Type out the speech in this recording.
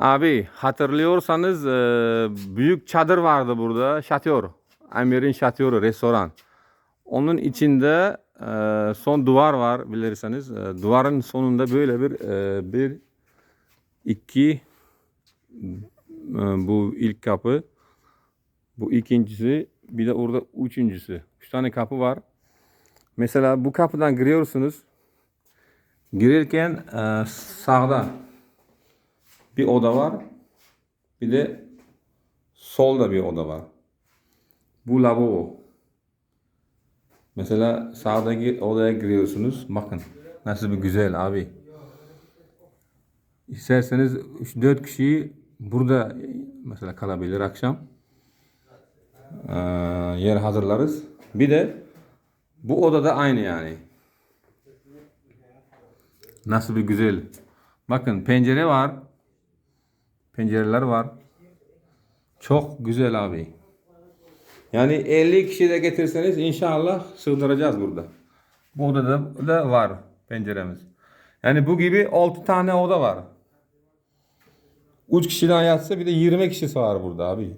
Abi hatırlıyorsanız e, büyük çadır vardı burada. Şatör. Amir'in şatörü, restoran. Onun içinde e, son duvar var bilirseniz. E, duvarın sonunda böyle bir bir iki bu ilk kapı. Bu ikincisi bir de orada üçüncüsü. Üç tane kapı var. Mesela bu kapıdan giriyorsunuz. Girirken sağda bir oda var. Bir de solda bir oda var. Bu lavabo. Mesela sağdaki odaya giriyorsunuz. Bakın nasıl bir güzel abi. İsterseniz 3-4 kişi burada mesela kalabilir akşam. Ee, yer hazırlarız. Bir de bu odada aynı yani. Nasıl bir güzel. Bakın pencere var. Pencereler var. Çok güzel abi. Yani 50 kişi de getirseniz inşallah sığdıracağız burada. Bu odada da var penceremiz. Yani bu gibi 6 tane oda var. 3 kişiden yatsa bir de 20 kişisi var burada abi.